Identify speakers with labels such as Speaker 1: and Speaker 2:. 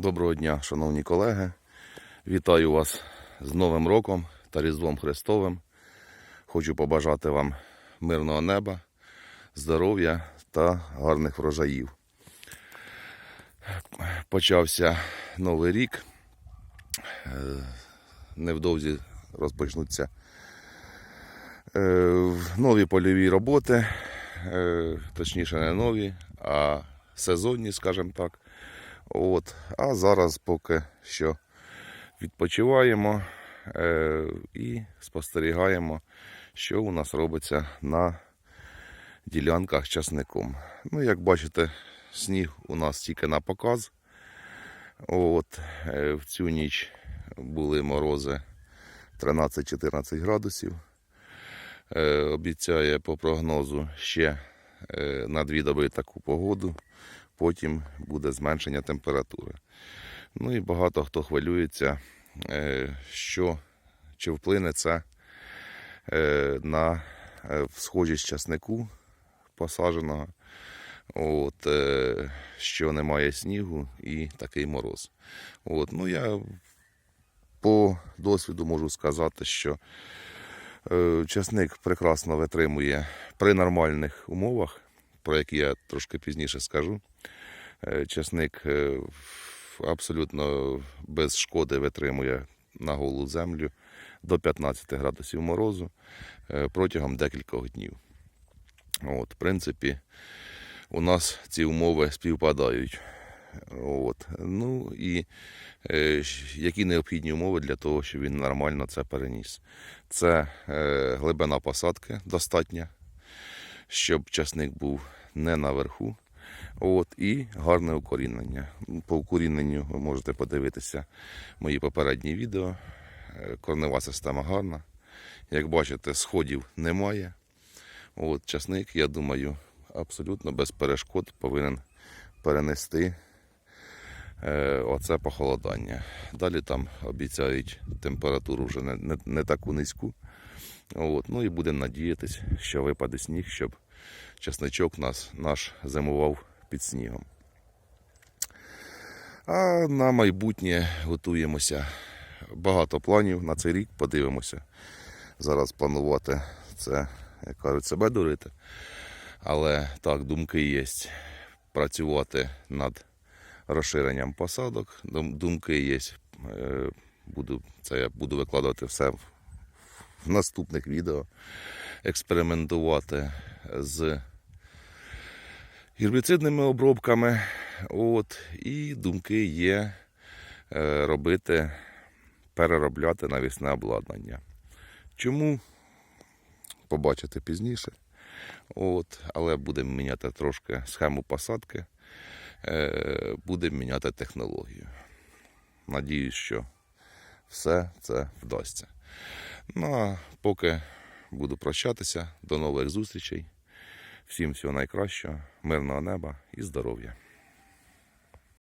Speaker 1: Доброго дня, шановні колеги. Вітаю вас з Новим роком та Різдвом Христовим. Хочу побажати вам мирного неба, здоров'я та гарних врожаїв. Почався новий рік. Е, Невдовзі розпочнуться е, нові польові роботи, е, точніше, не нові, а сезонні, скажімо так. От. А зараз поки що відпочиваємо е, і спостерігаємо, що у нас робиться на ділянках часником. Ну, як бачите, сніг у нас тільки на показ. От, е, в цю ніч були морози 13-14 градусів. Е, обіцяє по прогнозу ще е, на дві доби таку погоду потім буде зменшення температури. Ну і багато хто хвилюється, е, що чи вплине це е, на е, схожість часнику посадженого, от, що немає снігу і такий мороз. От, ну я по досвіду можу сказати, що часник прекрасно витримує при нормальних умовах, про які я трошки пізніше скажу. Е, Часник е, абсолютно без шкоди витримує на голу землю до 15 градусів морозу е, протягом декількох днів. От, в принципі, у нас ці умови співпадають. От. Ну і е, які необхідні умови для того, щоб він нормально це переніс. Це е, глибина посадки достатня, щоб часник був не наверху. От, і гарне укорінення. По укоріненню ви можете подивитися мої попередні відео. Е, Корнева система гарна. Як бачите, сходів немає. От, часник, я думаю, абсолютно без перешкод повинен перенести е, оце похолодання. Далі там обіцяють температуру вже не, не, не таку низьку. От, ну і будемо надіятися, що випаде сніг, щоб часничок нас, наш зимував під снігом. А на майбутнє готуємося. Багато планів на цей рік, подивимося. Зараз планувати це, як кажуть, себе дурити. Але так, думки є. Працювати над розширенням посадок. Думки є. Е, Буду, це я буду викладати все в, в наступних відео. Експериментувати з гербіцидними обробками. От, і думки є е, робити, переробляти навісне обладнання. Чому? Побачите пізніше. От, але будемо міняти трошки схему посадки, е, будемо міняти технологію. Надіюсь, що все це вдасться. Ну а поки буду прощатися, до нових зустрічей. Всім всього найкращого, мирного неба і здоров'я.